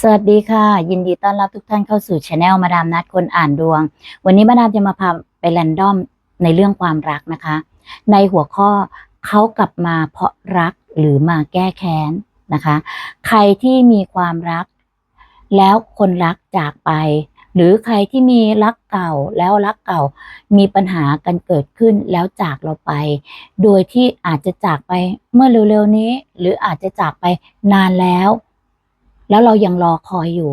สวัสดีค่ะ ยินดีต้อนรับทุกท่านเข้าสู่ช anel มาดามนัดคนอ่านดวง วันนี้มาดามจะมาพาไปแรนดอมในเรื่องความรักนะคะ ในหัวข้อเขากลับมาเพราะรักหรือมาแก้แค้นนะคะ ใครที่มีความรัก แล้วคนรักจากไป หรือใครที่มีรักเก่าแล้วรักเก่า มีปัญหากันเกิดขึ้นแล้วจากเราไป โดยที่อาจจะจากไปเมื่อเร็วๆนี้ หรืออาจจะจากไปนานแล้ว แล้วเรายังรอคอยอยู่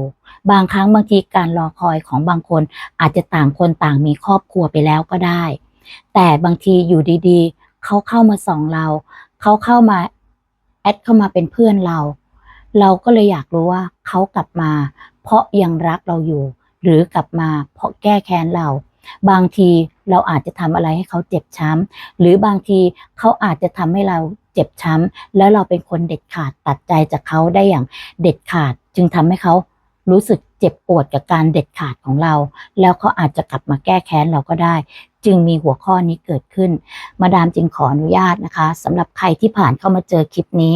บางครั้งบางทีการรอคอยของบางคน อาจจะต่างคนต่างมีครอบครัวไปแล้วก็ได้ แต่บางทีอยู่ดีๆ เขาเข้ามาส่องเรา เขาเข้ามาแอดเข้ามาเป็นเพื่อนเรา เราก็เลยอยากรู้ว่าเขากลับมา เพราะยังรักเราอยู่ หรือกลับมาเพราะแก้แค้นเรา บางทีเราอาจจะทำอะไรให้เขาเจ็บช้ำหรือบางทีเขาอาจจะทำให้เราเจ็บช้ำแล้วเราเป็นคนเด็ดขาดตัดใจจากเขาได้อย่างเด็ดขาด จึงทำให้เขารู้สึกเจ็บปวดกับการเด็ดขาดของเรา แล้วเขาอาจจะกลับมาแก้แค้นเราก็ได้ จึงมีหัวข้อนี้เกิดขึ้น มาดามจึงขออนุญาตนะคะสำหรับใครที่ผ่านเข้ามาเจอคลิปนี้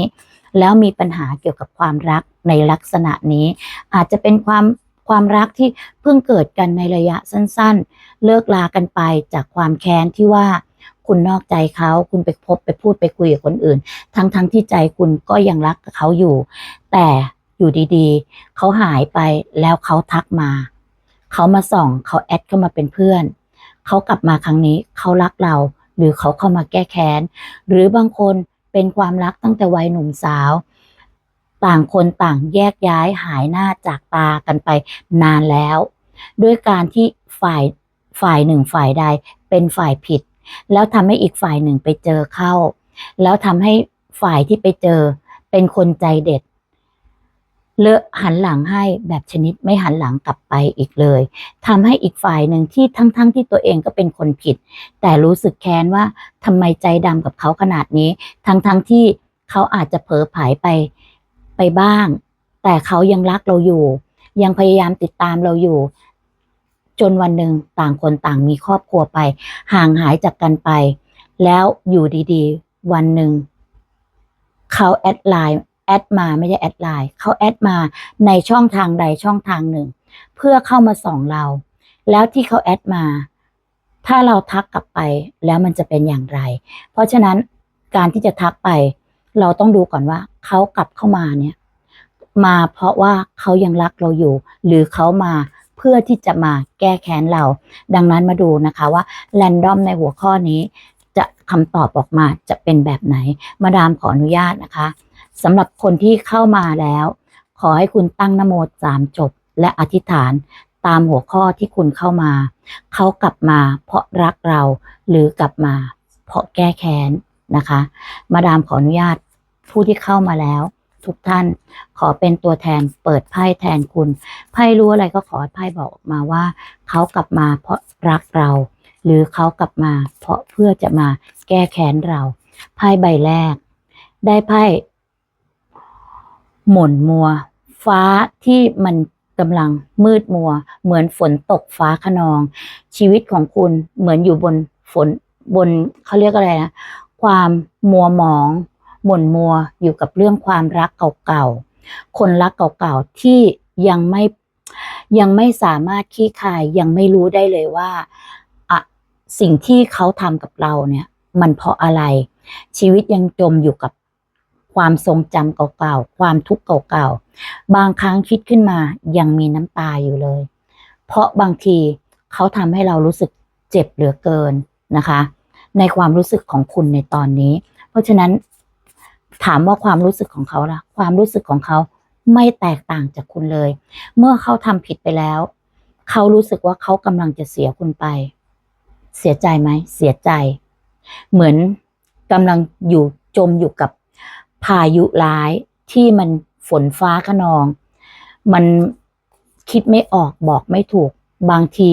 แล้วมีปัญหาเกี่ยวกับความรักในลักษณะนี้ อาจจะเป็นความ ความรักที่เพิ่งเกิดกันในระยะสั้นๆ เลิกลากันไปจากความแค้นที่ว่าคุณนอกใจเขาคุณไปพบไปพูดไปคุยกับคนอื่น ทั้งๆทที่ใจคุณก็ยังรักกับเขาอยู่ แต่อยู่ดีๆ เขาหายไปแล้วเขาทักมา เขามาส่องเขาแอดเข้ามาเป็นเพื่อน เขากลับมาครั้งนี้เขารักเรา หรือเขาเข้ามาแก้แค้น หรือบางคนเป็นความรักตั้งแต่วัยหนุ่มสาว ต่างคนต่างแยกย้ายหายหน้าจากตากันไปนานแล้ว ด้วยการที่ฝ่ายฝ่ายหนึ่งฝ่ายใดเป็นฝ่ายผิด แล้วทำให้อีกฝ่ายหนึ่งไปเจอเข้า แล้วทำให้ฝ่ายที่ไปเจอเป็นคนใจเด็ดเลอะหันหลังให้แบบชนิดไม่หันหลังกลับไปอีกเลยทำให้อีกฝ่ายหนึ่งที่ทั้งๆทที่ตัวเองก็เป็นคนผิด แต่รู้สึกแค้นว่าทำไมใจดำกับเขาขนาดนี้ ทั้งๆทที่เขาอาจจะเผลอไผลไป ไปบ้าง แต่เขายังรักเราอยู่ ยังพยายามติดตามเราอยู่ จนวันหนึ่งต่างคนต่างมีครอบครัวไป ห่างหายจากกันไป แล้วอยู่ดีๆ วันหนึ่งเขาแอดไลน์แอดมาไม่ใช่แอดไลน์เขาแอดมาในช่องทางใดช่องทางหนึ่ง เพื่อเข้ามาส่องเรา แล้วที่เขาแอดมา ถ้าเราทักกลับไปแล้วมันจะเป็นอย่างไร เพราะฉะนั้นการที่จะทักไป เราต้องดูก่อนว่าเขากลับเข้ามาเนี่ย มาเพราะว่าเขายังรักเราอยู่ หรือเขามาเพื่อที่จะมาแก้แค้นเรา ดังนั้นมาดูนะคะว่าแรนดอมในหัวข้อนี้ จะคำตอบออกมาจะเป็นแบบไหน มาดามขออนุญาตนะคะสำหรับคนที่เข้ามาแล้ว ขอให้คุณตั้งนโมสามจบ และอธิษฐานตามหัวข้อที่คุณเข้ามา เขากลับมาเพราะรักเราหรือกลับมาเพราะแก้แค้นนะคะ มาดามขออนุญาต ผู้ที่เข้ามาแล้ว ทุกท่านขอเป็นตัวแทนเปิดไพ่แทนคุณไพ่รู้อะไรก็ขอไพ่บอกออกมาว่า เขากลับมาเพราะรักเรา หรือเขากลับมา เพราะเพื่อจะมาแก้แค้นเราไพ่ใบแรก ได้ไพ่หม่นมัว ฟ้าที่มันกำลังมืดมัว เหมือนฝนตกฟ้าขนอง ชีวิตของคุณเหมือนอยู่บนฝนบนเขาเรียกอะไรนะความมัวหมอง หม่นมัวอยู่กับเรื่องความรักเก่าๆ คนรักเก่าๆที่ยังไม่ยังไม่สามารถขี้คายยังไม่รู้ได้เลยว่าอะสิ่งที่เขาทำกับเราเนี่ยมันเพราะอะไร ชีวิตยังจมอยู่กับความทรงจำเก่าๆ ความทุกข์เก่าๆ บางครั้งคิดขึ้นมายังมีน้ำตาอยู่เลย เพราะบางทีเขาทำให้เรารู้สึกเจ็บเหลือเกินนะคะ ในความรู้สึกของคุณในตอนนี้ เพราะฉะนั้น ถามว่าความรู้สึกของเขาล่ะ ความรู้สึกของเขาไม่แตกต่างจากคุณเลย เมื่อเขาทำผิดไปแล้ว เขารู้สึกว่าเขากำลังจะเสียคุณไป เสียใจไหม เสียใจ เหมือนกำลังอยู่จมอยู่กับพายุร้ายที่มันฝนฟ้าขนอง มันคิดไม่ออกบอกไม่ถูก บางที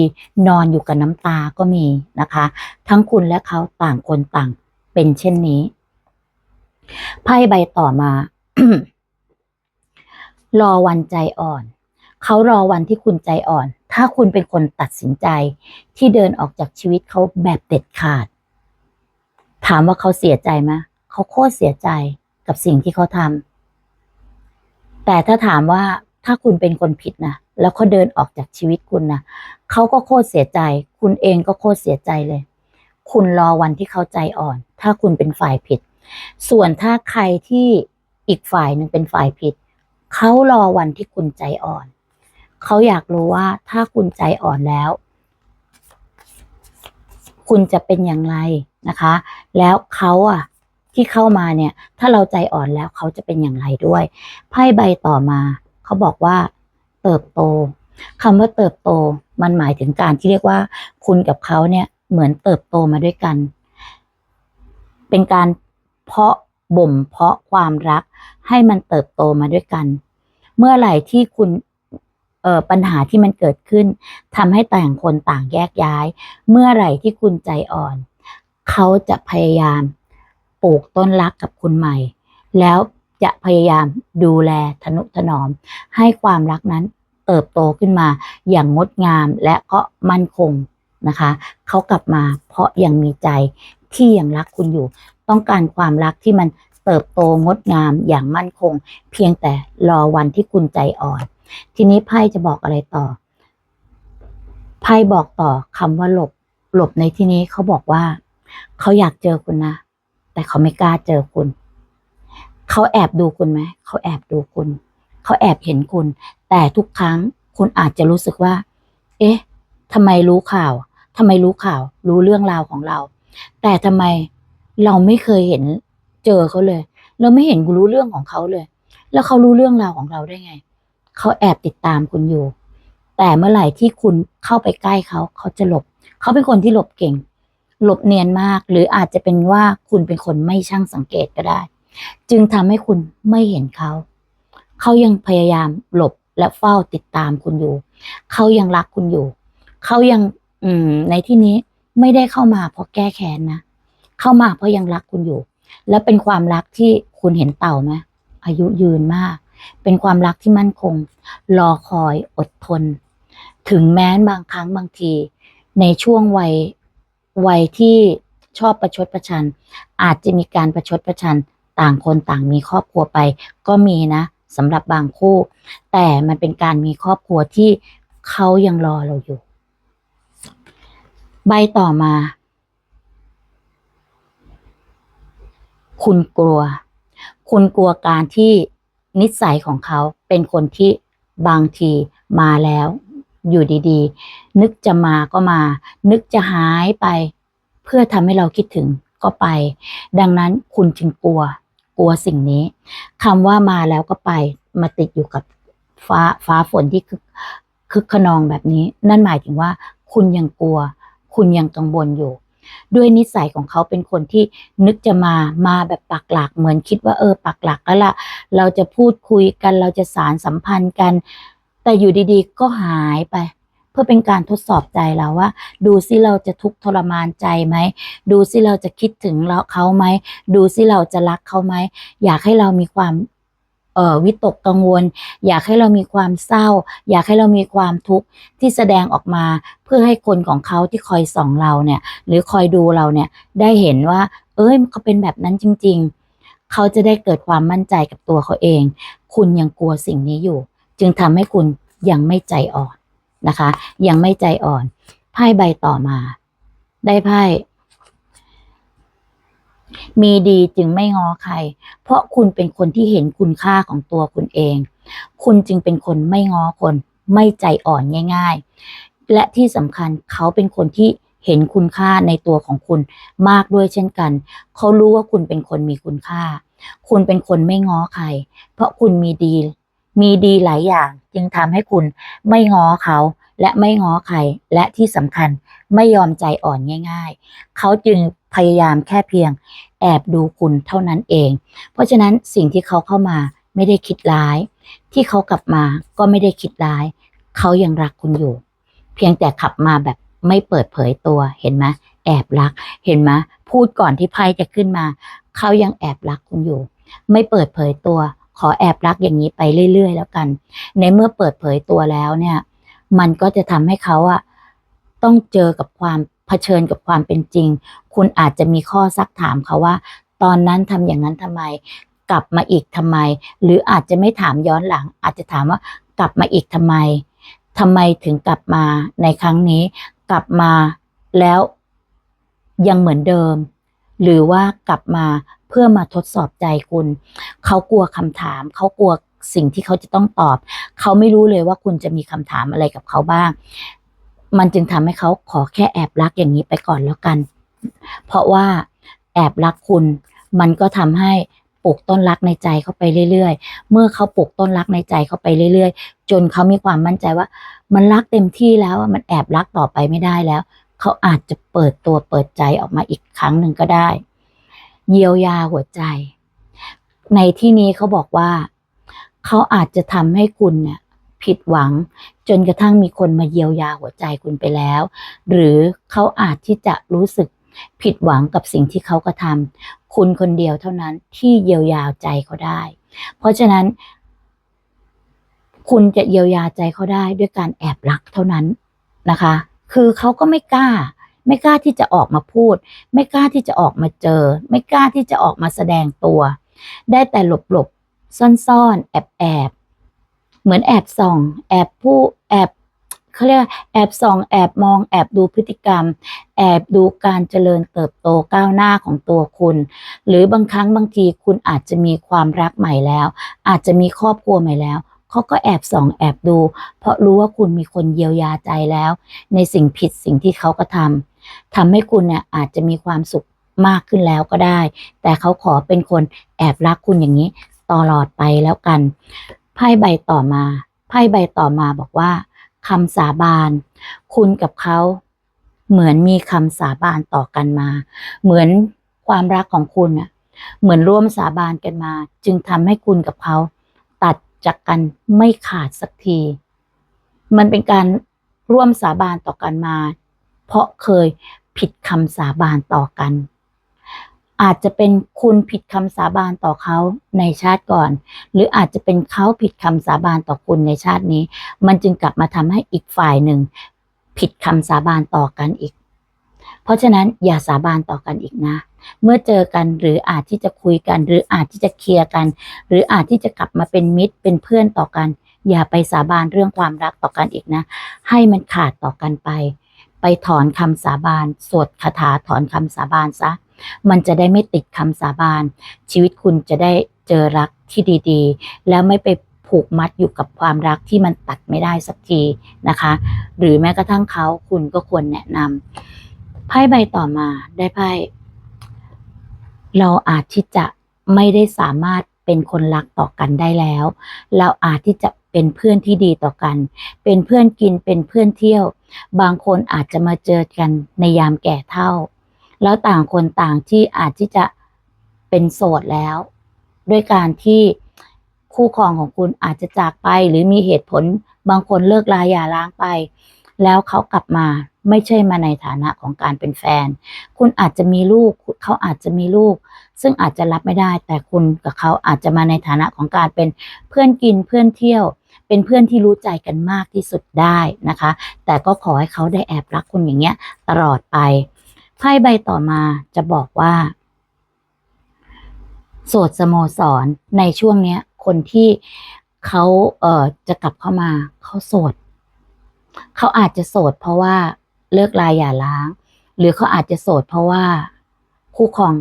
นอนอยู่กับน้ำตาก็มีนะคะ ทั้งคุณและเขาต่างคนต่างเป็นเช่นนี้ ไพ่ใบต่อมา รอวันใจอ่อน เขารอวันที่คุณใจอ่อน ถ้าคุณเป็นคนตัดสินใจ ที่เดินออกจากชีวิตเขาแบบเด็ดขาด ถามว่าเขาเสียใจไหมเขาโคตรเสียใจกับสิ่งที่เขาทำแต่ถ้าถามว่าถ้าคุณเป็นคนผิดนะแล้วเขาเดินออกจากชีวิตคุณนะเขาก็โคตรเสียใจ คุณเองก็โคตรเสียใจเลย คุณรอวันที่เขาใจอ่อน ถ้าคุณเป็นฝ่ายผิด ส่วนถ้าใครที่อีกฝ่ายหนึ่งเป็นฝ่ายผิด เขารอวันที่คุณใจอ่อน เขาอยากรู้ว่าถ้าคุณใจอ่อนแล้ว คุณจะเป็นอย่างไรนะคะ แล้วเขาอะที่เข้ามาเนี่ย ถ้าเราใจอ่อนแล้วเขาจะเป็นอย่างไรด้วย ไพ่ใบต่อมา เขาบอกว่า เติบโตคำว่าเติบโตมันหมายถึงการที่เรียกว่า คุณกับเขาเนี่ยเหมือนเติบโตมาด้วยกัน เป็นการ เพาะบ่มเพาะความรักให้มันเติบโตมาด้วยกัน เมื่อไหร่ที่คุณเออปัญหาที่มันเกิดขึ้นทำให้ต่างคนต่างแยกย้าย เมื่อไหร่ที่คุณใจอ่อน เขาจะพยายามปลูกต้นรักกับคุณใหม่ แล้วจะพยายามดูแลทนุถนอม ให้ความรักนั้นเติบโตขึ้นมาอย่างงดงามและก็มั่นคงนะคะ เขากลับมาเพราะยังมีใจ ที่ยังรักคุณอยู่ ต้องการความรักที่มันเติบโตงดงามอย่างมั่นคง เพียงแต่รอวันที่คุณใจอ่อน ทีนี้ไพ่จะบอกอะไรต่อ ไพ่บอกต่อคำว่าหลบ หลบในที่นี้เขาบอกว่า เขาอยากเจอคุณนะ แต่เขาไม่กล้าเจอคุณ เขาแอบดูคุณไหม เขาแอบดูคุณ เขาแอบเห็นคุณ แต่ทุกครั้งคุณอาจจะรู้สึกว่า เอ๊ะทำไมรู้ข่าวทำไมรู้ข่าว รู้เรื่องราวของเรา แต่ทำไมเราไม่เคยเห็นเจอเขาเลย เราไม่เห็นรู้เรื่องของเขาเลย แล้วเขารู้เรื่องราวของเราได้ไง เขาแอบติดตามคุณอยู่ แต่เมื่อไหร่ที่คุณเข้าไปใกล้เขา เขาจะหลบ เขาเป็นคนที่หลบเก่ง หลบเนียนมาก หรืออาจจะเป็นว่าคุณเป็นคนไม่ช่างสังเกตก็ได้ จึงทำให้คุณไม่เห็นเขา เขายังพยายามหลบและเฝ้าติดตามคุณอยู่ เขายังรักคุณอยู่ เขายัง อืม ในที่นี้ ไม่ได้เข้ามาเพราะแก้แค้นนะ เข้ามาเพราะยังรักคุณอยู่ และเป็นความรักที่คุณเห็นเต่าไหมอายุยืนมาก เป็นความรักที่มั่นคง รอคอยอดทน ถึงแม้บางครั้งบางที ในช่วงวัยวัยที่ชอบประชดประชัน อาจจะมีการประชดประชันต่างคนต่างมีครอบครัวไป ก็มีนะสำหรับบางคู่ แต่มันเป็นการมีครอบครัวที่เขายังรอเราอยู่ ใบต่อมา คุณกลัว คุณกลัวการที่นิสัยของเขาเป็นคนที่บางทีมาแล้วอยู่ดีๆ นึกจะมาก็มา นึกจะหายไป เพื่อทำให้เราคิดถึงก็ไป ดังนั้นคุณจึงกลัว กลัวสิ่งนี้คำว่ามาแล้วก็ไป มาติดอยู่กับฟ้าฟ้าฝนที่คึกคึกขนองแบบนี้ นั่นหมายถึงว่าคุณยังกลัว คุณยังกังวลอยู่ ด้วยนิสัยของเขาเป็นคนที่นึกจะมามาแบบปักหลักเหมือนคิดว่าเออปักหลักแล้วล่ะ เราจะพูดคุยกันเราจะสารสัมพันธ์กัน แต่อยู่ดีๆ ก็หายไปเพื่อเป็นการทดสอบใจเราว่า ดูซิเราจะทุกข์ทรมานใจไหม ดูซิเราจะคิดถึงเราเขาไหม ดูซิเราจะรักเขาไหม อยากให้เรามีความ วิตกกังวล อยากให้เรามีความเศร้า อยากให้เรามีความทุกข์ที่แสดงออกมา เพื่อให้คนของเขาที่คอยส่องเราเนี่ย หรือคอยดูเราเนี่ยได้เห็นว่า เอ้ยเขาเป็นแบบนั้นจริง ๆ เขาจะได้เกิดความมั่นใจกับตัวเขาเอง คุณยังกลัวสิ่งนี้อยู่ จึงทำให้คุณยังไม่ใจอ่อนนะคะ ยังไม่ใจอ่อนไพ่ใบต่อมา ได้ไพ่ มีดีจึงไม่งอใคร เพราะคุณเป็นคนที่เห็นคุณค่าของตัวคุณเอง คุณจึงเป็นคนไม่งอคน ไม่ใจอ่อนง่าย ๆ และที่สำคัญเขาเป็นคนที่เห็นคุณค่าในตัวของคุณมากด้วยเช่นกัน เขารู้ว่าคุณเป็นคนมีคุณค่า คุณเป็นคนไม่ง้อใคร เพราะคุณมีดี มีดีหลายอย่าง จึงทำให้คุณไม่ง้อเขา และไม่ง้อใคร และที่สำคัญไม่ยอมใจอ่อนง่าย ๆ เขาจึง พยายามแค่เพียง แอบดูคุณเท่านั้นเอง เพราะฉะนั้นสิ่งที่เขาเข้ามาไม่ได้คิดร้าย ที่เขากลับมาก็ไม่ได้คิดร้าย เขายังรักคุณอยู่ เพียงแต่ขับมาแบบไม่เปิดเผยตัวเห็นไหมแอบรัก เห็นไหมพูดก่อนที่ไพ่จะขึ้นมา เขายังแอบรักคุณอยู่ ไม่เปิดเผยตัว ขอแอบรักอย่างนี้ไปเรื่อย ๆ แล้วกัน ในเมื่อเปิดเผยตัวแล้วเนี่ย มันก็จะทำให้เขาอะต้องเจอกับความเผชิญกับความเป็นจริง คุณอาจจะมีข้อซักถามเขาว่า ตอนนั้นทำอย่างนั้นทำไม กลับมาอีกทำไม หรืออาจจะไม่ถามย้อนหลัง อาจจะถามว่ากลับมาอีกทำไมทำไมถึงกลับมาในครั้งนี้ กลับมาแล้วยังเหมือนเดิม หรือว่ากลับมาเพื่อมาทดสอบใจคุณ เขากลัวคำถาม เขากลัวสิ่งที่เขาจะต้องตอบ เขาไม่รู้เลยว่าคุณจะมีคำถามอะไรกับเขาบ้าง มันจึงทำให้เขาขอแค่แอบรักอย่างนี้ไปก่อนแล้วกัน เพราะว่าแอบรักคุณ มันก็ทำให้ปลูกต้นรักในใจเขาไปเรื่อยๆ เมื่อเขาปลูกต้นรักในใจเขาไปเรื่อยๆ จนเขามีความมั่นใจว่า มันรักเต็มที่แล้วมันแอบรักต่อไปไม่ได้แล้ว เขาอาจจะเปิดตัวเปิดใจออกมาอีกครั้งหนึ่งก็ได้ เยียวยาหัวใจ ในที่นี้เขาบอกว่า เขาอาจจะทำให้คุณเนี่ยผิดหวัง จนกระทั่งมีคนมาเยียวยาหัวใจคุณไปแล้ว หรือเขาอาจที่จะรู้สึก ผิดหวังกับสิ่งที่เขากระทำคุณคนเดียวเท่านั้นที่เยียวยาใจเขาได้ เพราะฉะนั้น คุณจะเยียวยาใจเขาได้ด้วยการแอบรักเท่านั้นนะคะ คือเขาก็ไม่กล้า ไม่กล้าที่จะออกมาพูด ไม่กล้าที่จะออกมาเจอ ไม่กล้าที่จะออกมาแสดงตัว ได้แต่หลบหลบซ่อนซ่อนๆแอบแอบเหมือนแอบส่อง แอบผู้แอบ เขาเรียกแอบส่องแอบมองแอบดูพฤติกรรม แอบดูการเจริญเติบโตก้าวหน้าของตัวคุณ หรือบางครั้งบางทีคุณอาจจะมีความรักใหม่แล้ว อาจจะมีครอบครัวใหม่แล้วเขาก็แอบส่องแอบดู เพราะรู้ว่าคุณมีคนเยียวยาใจแล้ว ในสิ่งผิดสิ่งที่เขากระทำทำให้คุณเนี่ยอาจจะมีความสุขมากขึ้นแล้วก็ได้ แต่เขาขอเป็นคนแอบรักคุณอย่างนี้ตลอดไปแล้วกันไพ่ใบต่อมาไพ่ใบต่อมาบอกว่า คำสาบาน คุณกับเขาเหมือนมีคำสาบานต่อกันมา เหมือนความรักของคุณน่ะเหมือนร่วมสาบานกันมา จึงทำให้คุณกับเขาตัดจากกันไม่ขาดสักที มันเป็นการร่วมสาบานต่อกันมา เพราะเคยผิดคำสาบานต่อกัน อาจจะเป็นคุณผิดคำสาบานต่อเขาในชาติก่อน หรืออาจจะเป็นเขาผิดคำสาบานต่อคุณในชาตินี้ มันจึงกลับมาทำให้อีกฝ่ายหนึ่ง ผิดคำสาบานต่อกันอีก เพราะฉะนั้นอย่าสาบานต่อกันอีกนะ เมื่อเจอกันหรืออาจที่จะคุยกัน หรืออาจที่จะเคลียร์กัน หรืออาจที่จะกลับมาเป็นมิตรเป็นเพื่อนต่อกัน อย่าไปสาบานเรื่องความรักต่อกันอีกนะ ให้มันขาดต่อกันไป ไปถอนคำสาบานสวดคาถาถอนคำสาบานซะ มันจะได้ไม่ติดคำสาบาน ชีวิตคุณจะได้เจอรักที่ดีๆ แล้วไม่ไปผูกมัดอยู่กับความรักที่มันตัดไม่ได้สักทีนะคะ หรือแม้กระทั่งเขาคุณก็ควรแนะนำไพ่ใบต่อมาได้ไพ่เราอาจที่จะไม่ได้สามารถเป็นคนรักต่อกันได้แล้ว เราอาจที่จะเป็นเพื่อนที่ดีต่อกัน เป็นเพื่อนกิน เป็นเพื่อนเที่ยว บางคนอาจจะมาเจอกันในยามแก่เฒ่า แล้วต่างคนต่างที่อาจที่จะเป็นโสดแล้ว ด้วยการที่คู่ครองของคุณอาจจะจากไปหรือมีเหตุผลบางคนเลิกลาหย่าร้างไป แล้วเขากลับมาไม่ใช่มาในฐานะของการเป็นแฟน คุณอาจจะมีลูกเขาอาจจะมีลูก ซึ่งอาจจะรับไม่ได้ แต่คุณกับเขาอาจจะมาในฐานะของการเป็นเพื่อนกินเพื่อนเที่ยว เป็นเพื่อนที่รู้ใจกันมากที่สุดได้นะคะ แต่ก็ขอให้เขาได้แอบรักคุณอย่างเงี้ยตลอดไป ไพ่ใบต่อมาจะบอกว่า โสดสโมสรในช่วงเนี้ย คนที่เขาเอ่อจะกลับเข้ามาเขาโสดเขาอาจจะโสดเพราะว่าเลิกลาหย่าร้าง หรือเขาอาจจะโสดเพราะว่าคู่ครอง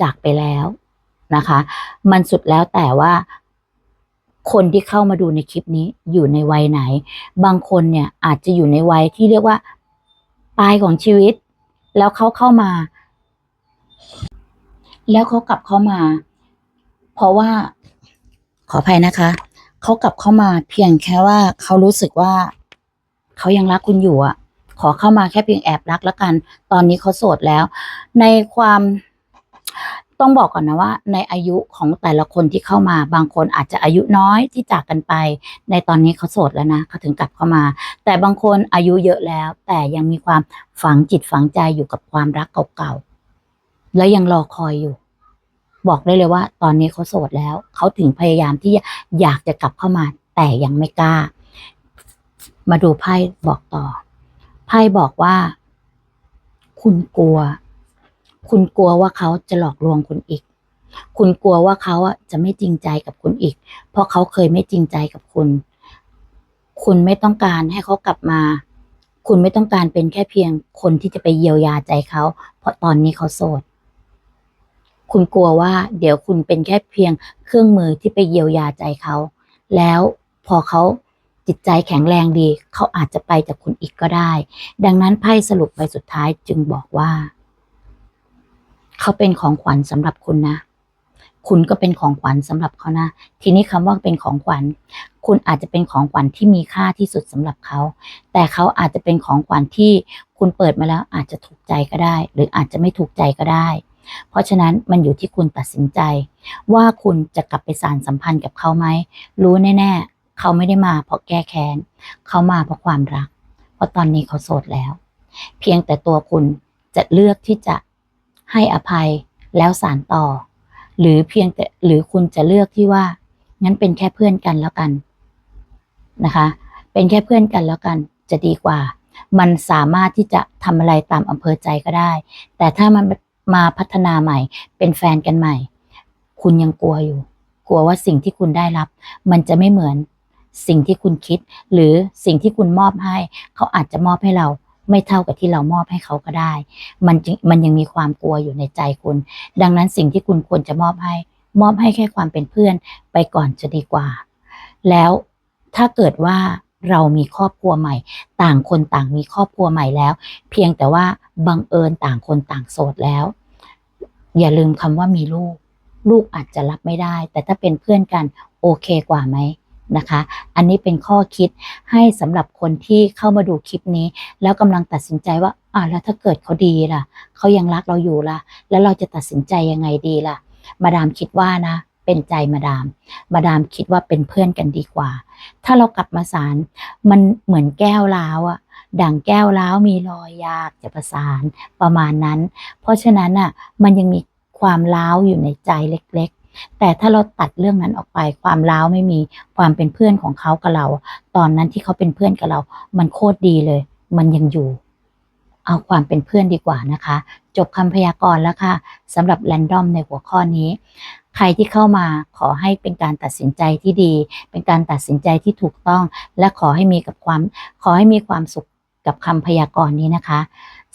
จากไปแล้วนะคะ มันสุดแล้วแต่ว่าคนที่เข้ามาดูในคลิปนี้อยู่ในวัยไหน บางคนเนี่ยอาจจะอยู่ในวัยที่เรียกว่าปลายของชีวิต แล้วเขาเข้ามา แล้วเขากลับเข้ามา เพราะว่าขออภัยนะคะ เขากลับเข้ามาเพียงแค่ว่าเขารู้สึกว่าเขายังรักคุณอยู่อะขอเข้ามาแค่เพียงแอบรักแล้วกัน ตอนนี้เขาโสดแล้ว ในความ ต้องบอกก่อนนะว่า ในอายุของแต่ละคนที่เข้ามา บางคนอาจจะอายุน้อยที่จากกันไป ในตอนนี้เขาโสดแล้วนะเขาถึงกลับเข้ามา แต่บางคนอายุเยอะแล้ว แต่ยังมีความฝังจิตฝังใจอยู่กับความรักเก่าๆและยังรอคอยอยู่ บอกได้เลยว่า ตอนนี้เขาโสดแล้ว เขาถึงพยายามที่อยากจะกลับเข้ามา แต่ยังไม่กล้า มาดูไพ่บอกต่อไพ่บอกว่า คุณกลัว คุณกลัวว่าเขาจะหลอกลวงคุณอีก คุณกลัวว่าเขาอะจะไม่จริงใจกับคุณอีก เพราะเขาเคยไม่จริงใจกับคุณ คุณไม่ต้องการให้เขากลับมา คุณไม่ต้องการเป็นแค่เพียงคนที่จะไปเยียวยาใจเขา เพราะตอนนี้เขาโสด คุณกลัวว่าเดี๋ยวคุณเป็นแค่เพียงเครื่องมือที่ไปเยียวยาใจเขา แล้วพอเขาจิตใจแข็งแรงดี เขาอาจจะไปจากคุณอีกก็ได้ ดังนั้นไพ่สรุปใบสุดท้ายจึงบอกว่า เขาเป็นของขวัญสำหรับคุณนะ คุณก็เป็นของขวัญสำหรับเขานะ ทีนี้คำว่าเป็นของขวัญ คุณอาจจะเป็นของขวัญที่มีค่าที่สุดสำหรับเขา แต่เขาอาจจะเป็นของขวัญที่คุณเปิดมาแล้วอาจจะถูกใจก็ได้ หรืออาจจะไม่ถูกใจก็ได้ เพราะฉะนั้นมันอยู่ที่คุณตัดสินใจ ว่าคุณจะกลับไปสานสัมพันธ์กับเขาไหม รู้แน่ๆ เขาไม่ได้มาเพราะแก้แค้น เขามาเพราะความรัก เพราะตอนนี้เขาโสดแล้ว เพียงแต่ตัวคุณจะเลือกที่จะ ให้อภัยแล้วสานต่อ หรือเพียงแต่หรือคุณจะเลือกที่ว่า งั้นเป็นแค่เพื่อนกันแล้วกันนะคะ เป็นแค่เพื่อนกันแล้วกันจะดีกว่า มันสามารถที่จะทำอะไรตามอำเภอใจก็ได้ แต่ถ้ามันมาพัฒนาใหม่ เป็นแฟนกันใหม่ คุณยังกลัวอยู่ กลัวว่าสิ่งที่คุณได้รับ มันจะไม่เหมือนสิ่งที่คุณคิด หรือสิ่งที่คุณมอบให้ เขาอาจจะมอบให้เรา ไม่เท่ากับที่เรามอบให้เขาก็ได้ มันจึงมันยังมีความกลัวอยู่ในใจคุณ ดังนั้นสิ่งที่คุณควรจะมอบให้ มอบให้แค่ความเป็นเพื่อนไปก่อนจะดีกว่า แล้วถ้าเกิดว่าเรามีครอบครัวใหม่ ต่างคนต่างมีครอบครัวใหม่แล้ว เพียงแต่ว่าบังเอิญต่างคนต่างโสดแล้ว อย่าลืมคำว่ามีลูก ลูกอาจจะรับไม่ได้ แต่ถ้าเป็นเพื่อนกันโอเคกว่าไหม นะคะ อันนี้เป็นข้อคิดให้สำหรับคนที่เข้ามาดูคลิปนี้ แล้วกำลังตัดสินใจว่าอ่าแล้วถ้าเกิดเขาดีล่ะ เขายังรักเราอยู่ล่ะ แล้วเราจะตัดสินใจยังไงดีล่ะ มาดามคิดว่านะ เป็นใจมาดาม มาดามคิดว่าเป็นเพื่อนกันดีกว่า ถ้าเรากลับมาสารมันเหมือนแก้วล้าวอะดั่งแก้วล้าวมีรอยยากจะประสานประมาณนั้น เพราะฉะนั้นอะมันยังมีความล้าวอยู่ในใจเล็ก แต่ถ้าเราตัดเรื่องนั้นออกไป ความล้าวไม่มีความเป็นเพื่อนของเขากับเรา ตอนนั้นที่เขาเป็นเพื่อนกับเรา มันโคตรดีเลย มันยังอยู่ เอาความเป็นเพื่อนดีกว่านะคะ จบคำพยากรณ์แล้วค่ะสำหรับแรนดอมในหัวข้อนี้ ใครที่เข้ามาขอให้เป็นการตัดสินใจที่ดี เป็นการตัดสินใจที่ถูกต้อง และขอให้มีกับความขอให้มีความสุข กับคำพยากรณ์นี้นะคะ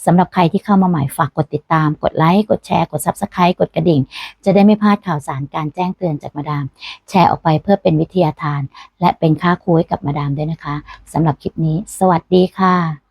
สำหรับใครที่เข้ามาใหม่ฝากกดติดตาม กดไลค์ กดแชร์ กด Subscribe กดกระดิ่ง จะได้ไม่พลาดข่าวสารการแจ้งเตือนจากมาดาม แชร์ออกไปเพื่อเป็นวิทยาทาน และเป็นค่าครูให้กับมาดามด้วยนะคะสำหรับคลิปนี้ สวัสดีค่ะ